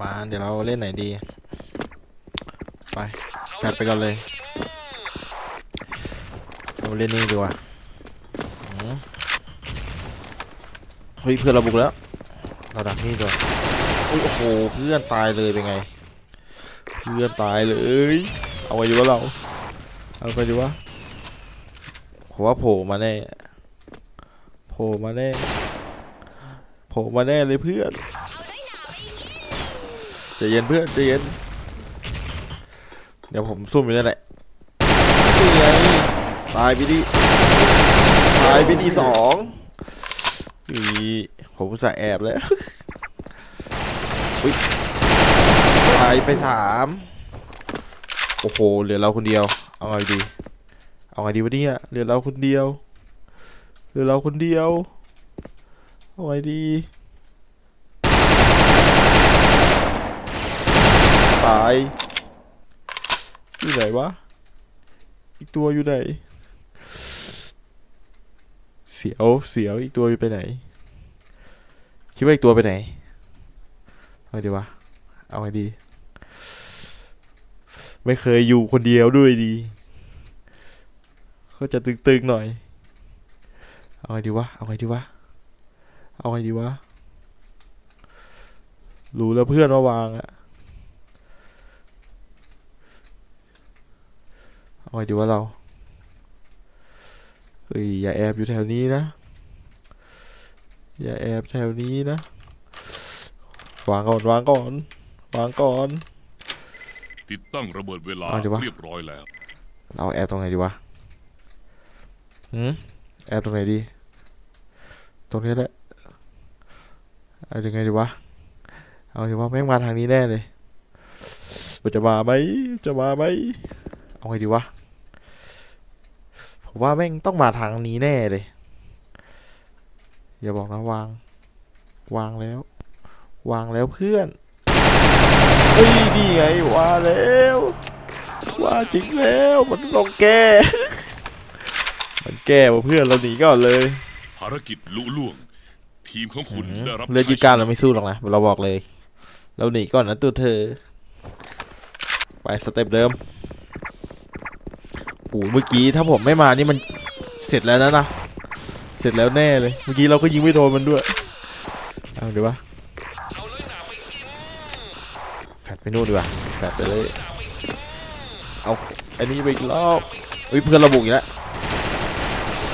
มา เดี๋ยวเราเล่นไหนดี ไปแฟดไปก่อนเลยเราเล่นนี่ดีกว่าอืมเฮ้ยเพื่อนเราบุกแล้วเราดักนี่ดีกว่าอุ๊ยโอ้โหเพื่อนตายเลยเป็นไง เพื่อนตายเลย เอาไว้ดีวะเรา เอาไปดีวะผมว่าโผล่มาแน่โผล่มาแน่โผล่มาแน่เลยเพื่อน ใจเย็นเพื่อนใจเย็น เดี๋ยวผมซุ่มอยู่นั่นแหละตายไปดิตายไปดิสองอีผมอุตส่าห์แอบแล้วอุ้ยตายไปสามโอ้โหเหลือเราคนเดียว เอาไงดี เอาไงดีวะเนี่ยเหลือเราคนเดียวเหลือเราคนเดียวเอาไงดี ตาย อยู่ไหนวะ อีกตัวอยู่ไหน เสียวเสียวอีกตัวไปไหน คิดว่าอีกตัวไปไหนเอาไงดีวะ เอาไงดี ไม่เคยอยู่คนเดียวด้วยดี ก็จะตึงๆหน่อย เอาไงดีวะ เอาไงดีวะ เอาไงดีวะ รู้แล้วเพื่อนว่าวางอะ เอาไงดีวะเราเฮ้ยอย่าแอบอยู่แถวนี้นะ อย่าแอบแถวนี้นะ วางก่อนวางก่อน วางก่อน ติดตั้งระเบิดเวลาเอาดิวะ เรียบร้อยแล้ว เราแอบตรงไหนดีวะหืมแอบตรงไหนดี ตรงนี้แหละเอายังไงดีวะ เอาดีวะแม่งมาทางนี้แน่เลยมันจะมาไหมจะมาไหมเอาไงดีวะ ผมว่าแม่งต้องมาทางนี้แน่เลย อย่าบอกนะวาง วางแล้ว วางแล้วเพื่อนเฮ้ยนี่ไงว่าแล้ว ว่าจริงแล้วมันต้องแก้ มันแก้ว่าเพื่อนเราหนีก่อนเลยภารกิจลุล่วง ทีมของคุณได้รับเลือดยืดกล้ามเราไม่สู้หรอกนะเราบอกเลย เราหนีก่อนนะตัวเธอ ไปสเต็ปเดิม โอ้โหเมื่อกี้ถ้าผมไม่มานี่มันเสร็จแล้วนะนะ เสร็จแล้วแน่เลย เมื่อกี้เราก็ยิงไม่โดนมันด้วย เอาดีวะแฟดไปนู่นดีกว่าแฟดไปเลย เอาอันนี้ไปอีกรอบเฮ้ยเพื่อนราบุกอีกแล้ว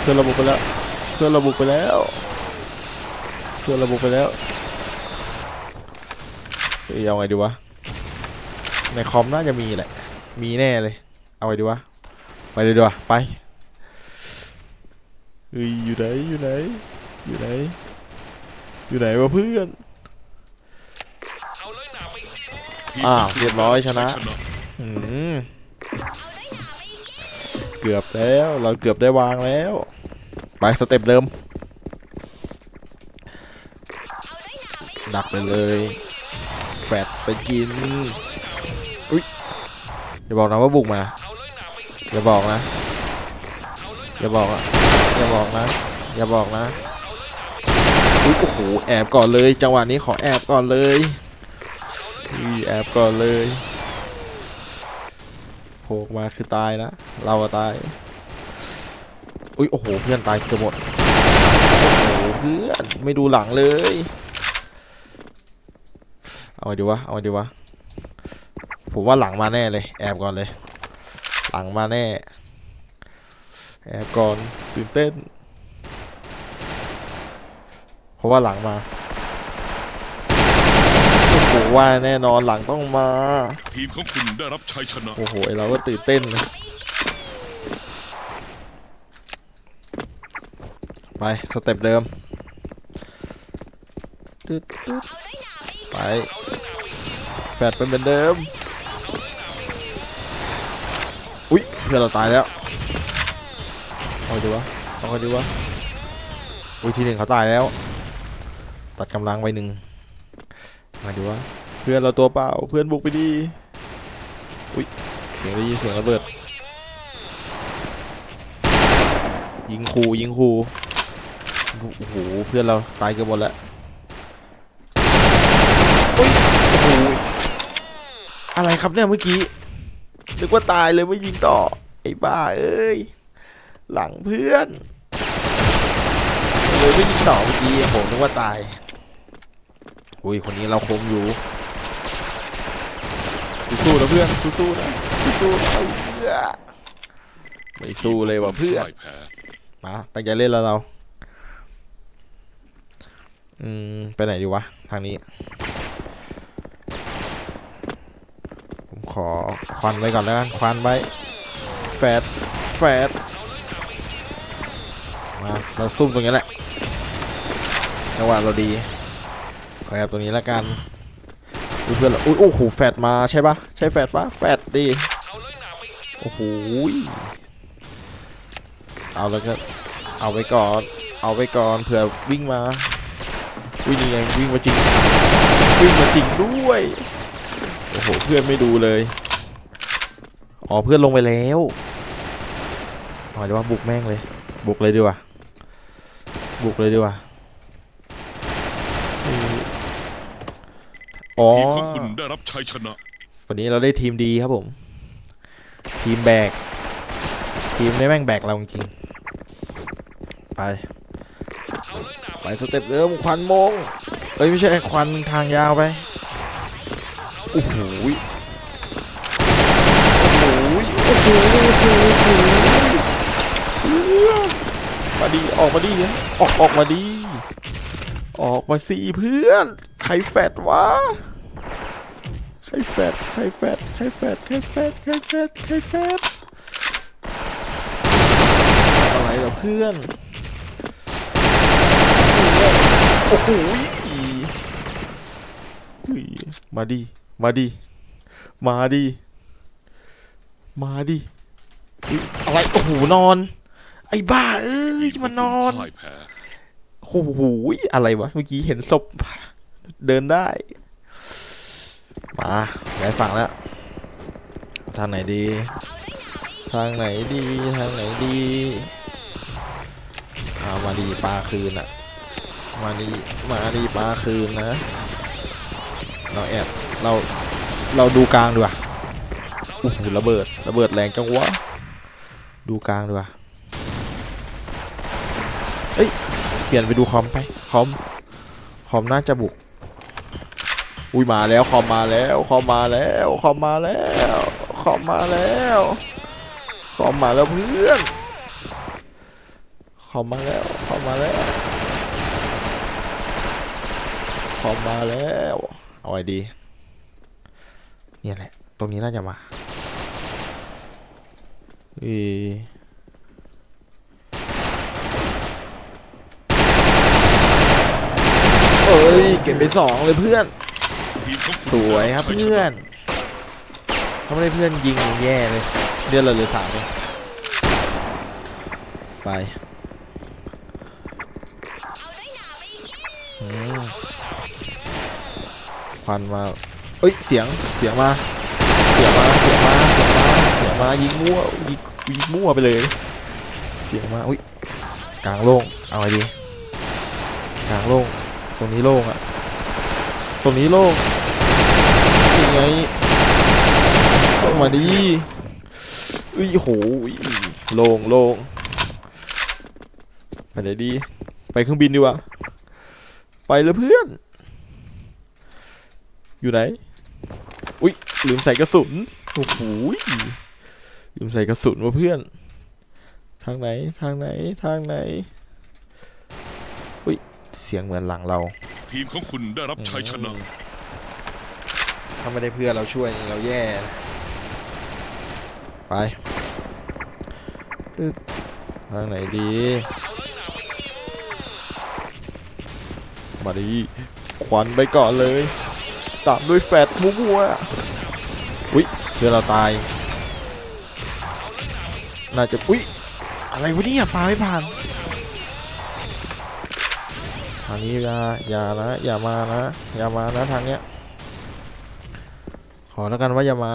เพื่อนราบุกไปแล้ว เพื่อนราบุกไปแล้ว เพื่อนราบุกไปแล้วเฮ้ยเอาไงดีวะ ในคอมน่าจะมีแหละ มีแน่เลย เอาไงดีวะ ไปเลยดีกว่าไปเฮ้ยอยู่ไหนอยู่ไหนอยู่ไหนอยู่ไหนวะเพื่อนทีมอ้าวขงคุณเรียบร้อยชนะใอืมเกือบแล้วเราเกือบได้วางแล้ว ไปสเต็ปเดิมดักไปเลยแฟดไปกินอุ้ยอย่าบอกนะว่าบุกมา อย่าบอกนะ อย่าบอกอะอย่าบอกนะ อย่าบอกนะอุ๊ยโอ้โหแอบก่อนเลย จังหวะนี้ขอแอบก่อนเลยอีแอบก่อนเลยโผล่มาคือตายนะเราอะตายอุ้ยโอ้โหเพื่อนตายเกือบหมดโอ้โหเพื่อนไม่ดูหลังเลย เอาไงดีวะเอาไงดีวะผมว่าหลังมาแน่เลย แอบก่อนเลย หลังมาแน่แอบก่อนตื่นเต้น เพราะว่าหลังมาโอ้โหว่าแน่นอนหลังต้องมาทีมของคุณได้รับชัยชนะโอ้โหไอ้เราก็ตื่นเต้นนะไปสเต็ปเดิมตึ๊ดตึ๊ดไปแฟดเป็นเหมือนเดิม อุ๊ยเพื่อนเราตายแล้วเอาดีวะเอาดีวะอุ้ยทีหนึ่งเขาตายแล้ว ตัดกำลังไปหนึ่งมาดูวะเพื่อนเราตัวเปล่าเพื่อนบุกไปดีอุ้ยเสียงได้ยินเสียงระเบิด ยิงคูยิงคูโอ้โหเพื่อนเราตายเกือบหมดแล้วโอ้ยโอ้โหอะไรครับเนี่ยเมื่อกี้ นึกว่าตายเลยไม่ยิงต่อ ไอ้บ้าเอ้ย หลังเพื่อนเลยไม่ยิงต่อเมื่อกี้ผมนึกว่าตายอุ้ยคนนี้เราคมอยู่สู้ๆนะเพื่อนสู้ๆนะสู้ๆนะเพื่อนไม่สู้เลยว่ะเพื่อนพ่ายแพ้มาตั้งใจเล่นแล้วเรา อืม ไปไหนดีวะ ทางนี้ ผม ขอควันไว้ก่อนแล้วกันควันไว้แฟดแฟดมาเราซุ่มตรงนี้แหละจังหวะเราดีขอแอบตรงนี้แล้วกันเพื่อนเราอุ้ยโอ้โหแฟดมาใช่ปะใช่แฟดปะแฟดดีโอ้โหเอาแล้วก็เอาไว้ก่อน เอาไว้ก่อนเผื่อวิ่งมาวิ่งยังวิ่งมาจริงวิ่งมาจริงด้วย โอ้โหเพื่อนไม่ดูเลย อ๋อเพื่อนลงไปแล้วอ๋อเดี๋ยวว่าบุกแม่งเลย บุกเลยดีกว่า บุกเลยดีกว่าอืมอ๋อ ทีมของคุณได้รับชัยชนะ วันนี้เราได้ทีมดีครับผม ทีมแบก ทีมได้แม่งแบกเราจริงๆไป ไปสเต็ปเริ่มควันมง เอ้ยไม่ใช่ควันทางยาวไป โอ้โหโอ้โหโอ้โหโอ้โหโอ้โหมาดีออกมาดีออกออกมาดี ออกมาสิเพื่อน ใครแฟดวะ ใครแฟดใครแฟดใครแฟดใครแฟดใครแฟดใครแฟดอะไรเหรอเพื่อนโอ้โหมาดิ มาดิ มาดิ มาดิ อะไร โอ้โห นอน ไอ้บ้า เอ้ย มันนอนพ่แพ้โอ้โห อะไรวะ เมื่อกี้เห็นศพ เดินได้ มาย้ายฝั่งแล้ว ทางไหนดี ทางไหนดี ทางไหนดีอามาดีปลาคืนอะมาดีมาดีปลาคืนนะ เราแอบเราเราดูกลางดีกว่าโอ้โหระเบิดระเบิดแรงจังวะดูกลางดีกว่าเอ้ยเปลี่ยนไปดูคอมไปคอมคอมน่าจะบุกอุ้ยมาแล้วคอมมาแล้วคอมมาแล้วคอมมาแล้วคอมมาแล้วคอมมาแล้วเพื่อนคอมมาแล้วคอมมาแล้วคอมมาแล้ว เอาไว้ดี เนี่ยแหละ ตรงนี้น่าจะมาอีเอ้ย เก็บไปสองเลยเพื่อน สวยครับเพื่อนถ้าไม่ได้เพื่อนยิงแย่เลย เดือนเราเหลือสามเลยไปอืม ควันมาเอ้ย เสียง เสียงมา เสียงมา เสียงมา เสียงมา เสียงมา ยิงมั่ว ยิงยิงมั่วไปเลย เสียงมา อุ้ย กลางโล่ง เอาไงดี กลางโล่ง ตรงนี้โล่งอะตรงนี้โล่งยังไงลงมาดิอุ้ยโหโล่งโล่งไปไหนดี ไปเครื่องบินดีกว่าไปเลยเพื่อน อยู่ไหน อุ้ยลืมใส่กระสุน โอ้โหยลืมใส่กระสุนว่ะเพื่อน ทางไหน ทางไหน ทางไหน อุ้ย เสียงเหมือนหลังเรา ทีมของคุณได้รับชัยชนะ ถ้าไม่ได้เพื่อนเราช่วยนี่เราแย่นะไปตึ๊ดทางไหนดีมาดี ควันไปก่อนเลย ตามด้วยแฟดมั่วๆอุ้ยเพื่อเราตาย น่าจะอุ้ยอะไรวะเนี่ยปลาไม่ผ่านทางนี้อย่าอย่านะอย่ามานะอย่ามานะทางเนี้ยขอแล้วกันว่าอย่ามา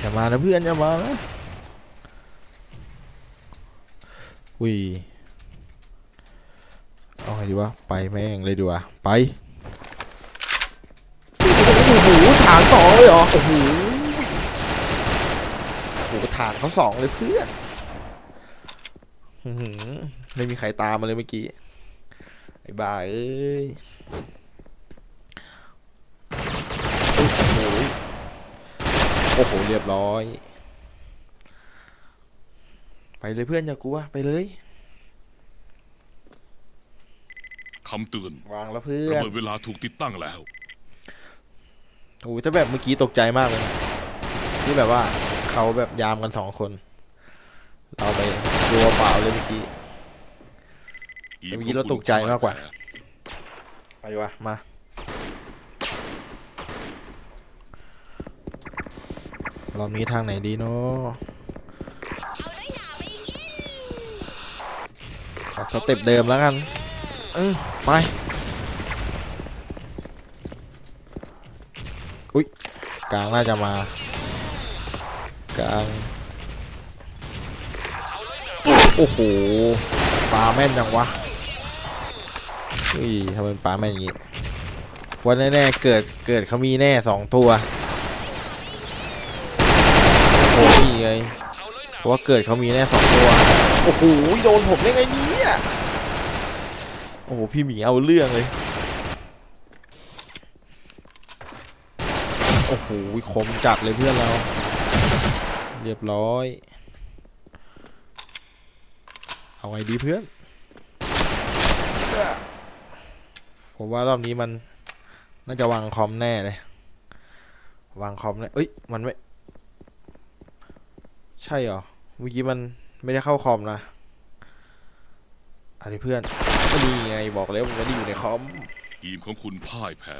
อย่ามานะเพื่อนอย่ามานะอุ้ยเอาไงดีวะไปแม่งเลยดีว่าไป โอ้โห ฐานสองเลยเหรอ โอ้โหโอ้โหฐานเขาสองเลยเพื่อนอื้อหือไม่มีใครตามมาเลยเมื่อกี้ ไอ้บ้าเอ้ยโอ้โหโอ้โห เรียบร้อย ไปเลยเพื่อนอย่ากลัว ไปเลยคำเตือนวางแล้วเพื่อระนเบิดเวลาถูกติดตั้งแล้ว โอ้ยถ้าแบบเมื่อกี้ตกใจมากเลยนะที่แบบว่าเขาแบบยามกันสองคน เราไปรัวเปล่าเลยเมื่อกี้ทีมเมื่อขกี้องเราคุณตกใจมากกว่าพ่ยแพ้ไปดีกว่ามาเรามีทางไหนดีเนาะขอสเต็ปเดิมแล้วกัน เออไป อุ้ย กลางน่าจะมากลางโอ้โหปลาแม่นจังวะเฮ้ยทำไมปลาแม่นอย่างงี้วันแน่ๆเกิดเกิดเขามีแน่สองตัวโอ้โหนี่ไงเพราะว่าเกิดเขามีแน่สองตัวโอ้โหโดนผมได้ไงเนี่ยโอ้โหพี่หมีเอาเรื่องเลย โอ้โหคมจัดเลยเพื่อนเรา เรียบร้อย เอาไงดีเพื่อน ผมว่ารอบนี้มัน น่าจะวางคอมแน่เลย วางคอมแน่เอ้ย มันไม่ ใช่เหรอ เมื่อกี้มันไม่ได้เข้าคอมนะอันนี้เพื่อนก็ดีไงบอกแล้วมันไม่ได้อยู่ในคอม ทีมของคุณพ่ายแพ้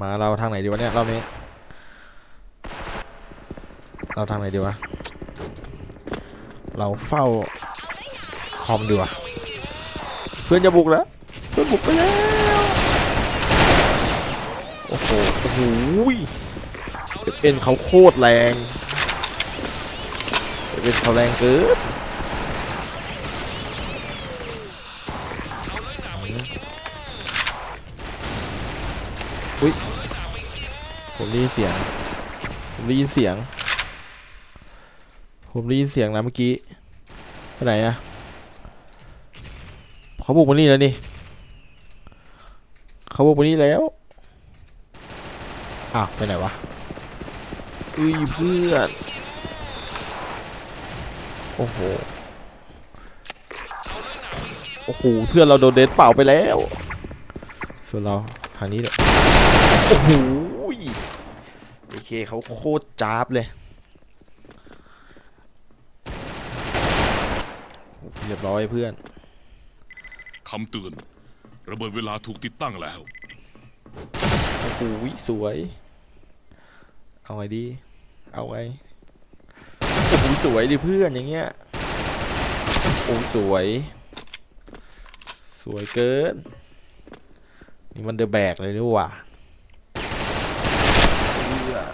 มาเราทางไหนดีวะเนี่ยรอบนี้ เราทางไหนดีวะ เราเฝ้าคอมดีว่าเพื่อนจะบุกแล้วเพื่อนบุกไปแล้วโอ้โหโอ้โหเอ็นเขาโคตรแรงเอ็นเขาแรงเกิน อุ้ยผมได้ยินเสียง ผมได้ยินเสียง ผมได้ยินเสียงนะเมื่อกี้ไปไหนอะเขาบุกมานี่แล้วนี่เขาบุกมานี่แล้วอ้าวไปไหนวะอุ้ยเพื่อนโอ้โหโอ้โหเพื่อนเราโดนเดนเป่าไปแล้ว ส่วนเราทางนี้เนี่ย โอ้โหโอเคเขาโคตรจ้าบเลย เรียบร้อยเพื่อน คำเตือน ระเบิดเวลาถูกติดตั้งแล้ว โอ้โหสวย เอาไงดี เอาไงโอ้โหสวยดิเพื่อนอย่างเงี้ย โอ้สวย สวยเกิน นี่มันเดอะแบกเลยนี่หว่าเอื้อ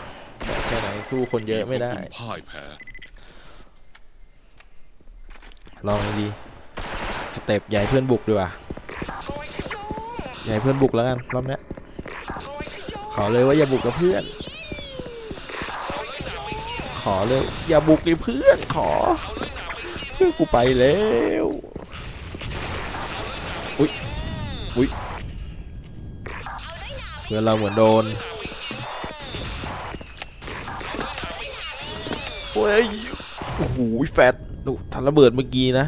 แบกแค่ไหนสู้คนเยอะไม่ได้ทีมของคุณพ่ายแพ้ลองดีสเต็ปใหญ่เพื่อนบุกดีกว่าใหญ่เพื่อนบุกแล้วกันรอบเนี้ยขอเลยว่าอย่าบุกกับเพื่อน ขอเลยอย่าบุกดิเพื่อนขอ เพื่อนกูไปแล้วอุ้ยอุ้ยเพื่อนเราเหมือนโดน อ้ยโอ้โหแฟดดูทันระเบิดเมื่อกี้นะ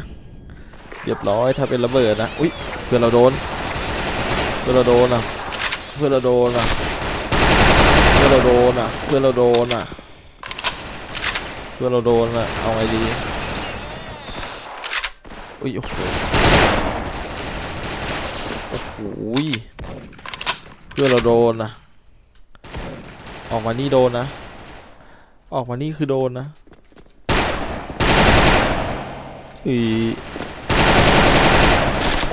เรียบร้อยถ้าเป็นระเบิดนะอุ้ยเพื่อนเราโดน เพื่อนเราโดนอะเพื่อนเราโดนอะเพื่อนเราโดนอะเพื่อนเราโดนอะเพื่อนเราโดนอะเอาไงดีอุ้ยโอ้โหโอ้โหยเพื่อนเราโดนอะออกมานี่โดนนะ ออกมานี่คือโดนนะ อุ้ย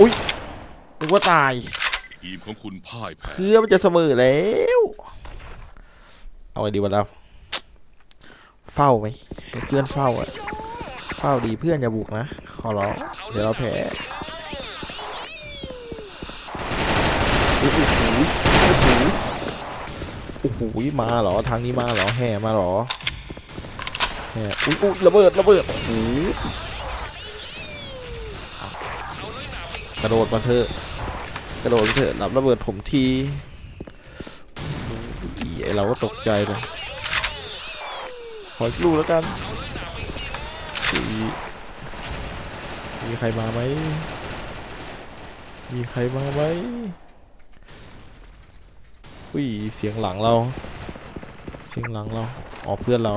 อุ้ยนึกว่าตายทีมของคุณพ่ายแพ้เพื่อมันจะเสมอแล้ว เอาไงดีวะเราเฝ้าไหมให้เพื่อนเฝ้าอะเฝ้าดีเพื่อนอย่าบุกนะ ขอร้องเดี๋ยวเราแพ้โอ้โหโอ้โหโหมาเหรอทางนี้มาเหรอแห่มาเหรอแห่อุ้ยอุ้ยระเบิดระเบิดโอ้โห กระโดดมาเถอะกระโดดมาเถอะรับระเบิดผมทีอีเราก็ตกใจเลยขอลูกแล้วกันมีใครมาไหมมีใครมาไหมอุ้ยเสียงหลังเรา เสียงหลังเราอ๋อเพื่อนเรา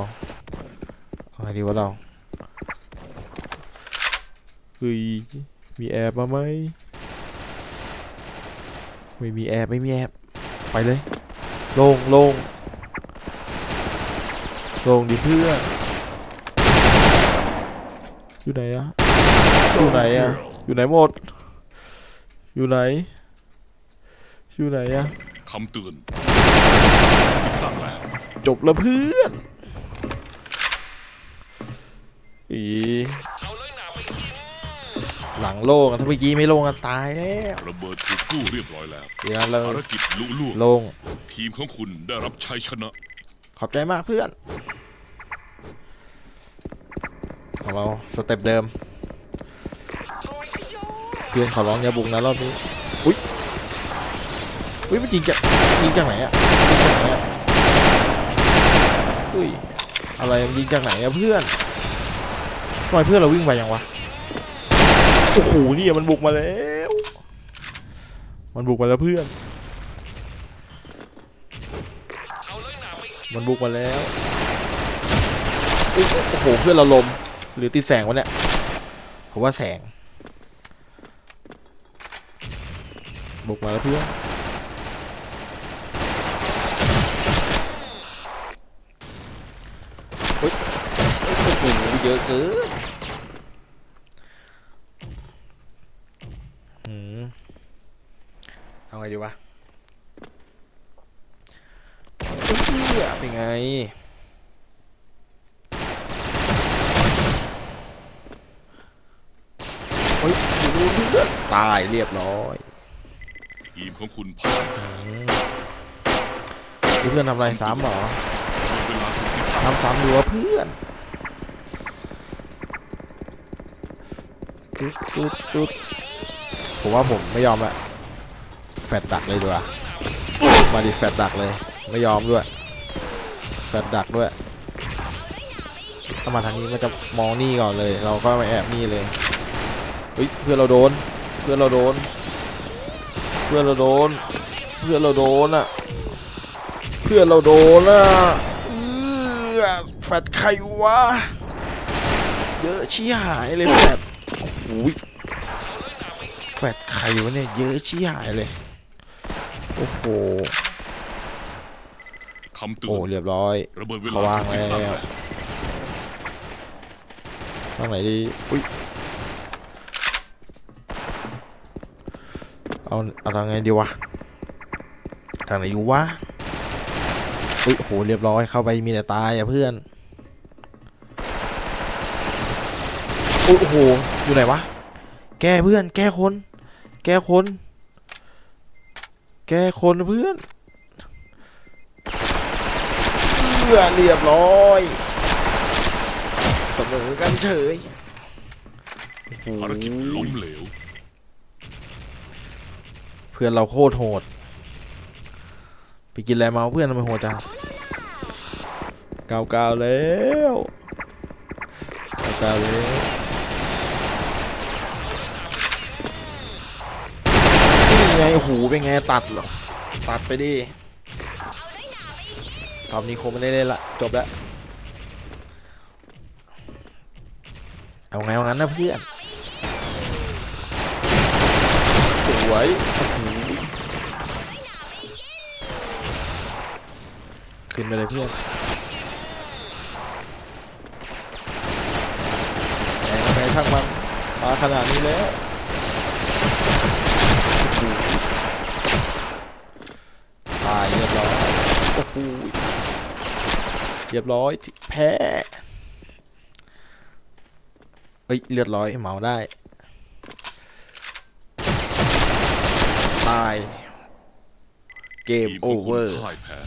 อาไงดีวะเราเฮ้ย มีแอบมาไหมไม่มีแอบไม่มีแอบไปเลย ลงลงลงดิเพื่อนอยู่ไหนอะอยู่ไหนอะอยู่ไหนหมด อยู่ไหน อยู่ไหนอะคำเตือนติดตั้งแล้วจบแล้วเพื่อนอี หลังโล่งอะถ้าเมื่อกี้ไม่โล่งอะตายแล้วระเบิดถูกกู้เรียบร้อยแล้วเดี๋ยวเราภารกิจลุล่วงโล่งทีมของคุณได้รับชัยชนะขอบใจมากเพื่อนของเราสเต็ปเดิม เพื่อนขอร้องอย่าบุกนะรอบนี้อุ้ยอุ้ยมันยิงจากยิงจากไหนอะยิงจากไหนอะอุ้ยอะไรมันยิงจากไหนอะเพื่อนทำไมเพื่อนเราวิ่งไปยังวะ โอ้โหนี่มันบุกมาแล้ว มันบุกมาแล้วเพื่อน มันบุกมาแล้ว โอ้โหเพื่อนเราลม หรือติดแสงวะเนี่ยผมว่าแสง บุกมาแล้วเพื่อนเฮ้ยโอ้โหเยอะเกินหืมเอาไงดีวะเฮ้ยเป็นไง เฮ้ยดูเพื่อนตา ยเรียบร้อยทีมของคุณผ่านเพื่อนทำอะไรซ้ำเหรอเวลาถูกติดตั้งทำซ้ำดูว่าเพื่อนตุ๊ดตุ๊ดตุ๊ดผมว่าผมไม่ยอมละแฟดดักเลยดีกว่ามาดิแฟดดักเลย ไม่ยอมด้วย แฟดดักด้วยถ้ามาทางนี้มันจะมองนี่ก่อนเลย เราก็มาแอบนี่เลยเฮ้ยเพื่อนเราโดนเพื่อนเราโดน เพื่อนเราโดน เพื่อนเราโดนอะ เพื่อนเราโดนอะเอื้อแฟดใครวะ เยอะชี้หายเลยแฟดโอ้โหแฟดใครวะเนี่ยเยอะชี้หายเลย โอ้โหคำเตือโอ้นเรียบร้อยระเบิดเวเขาลาวางถูกติดตั้งแล้วแล้วทางไหนดี อุ้ย เอาเอาทางไงดีวะทางไหนอยู่วะอุ้ยโหเรียบร้อยเข้าไปมีแต่ตายอะเพื่อนอุ๊ยโอ้โหอยู่ไหนวะแก้เพื่อน แก้คน แก้คน แก้คนเพื่อนเพื่อเรียบร้อยเสมอกันเฉยภารกิจล้มเหลว เพื่อนเราโคตรโหด ไปกินอะไรมาเพื่อนทำไมโหดจังเก้าเกาแล้วเก้าเก้าแล้วนี่ไงโอ้โหเป็นไงตัดเหรอตัดไปดิรอบนี้คงไม่ได้เล่นละจบแล้วเอาไงเอางั้นนะเพื่อน ส วยโอ้โหขึ้นไปเลยเพื่อนแหงไงช่างมันมาขนาดนี้แล้วโอ้โหตายเรียบร้อยโอ้โหเรียบร้อยแพ้เอ้ยเลือดร้อยเหมาได้าย เกมทีมโอของเวคุอณร์พ่ายแพ้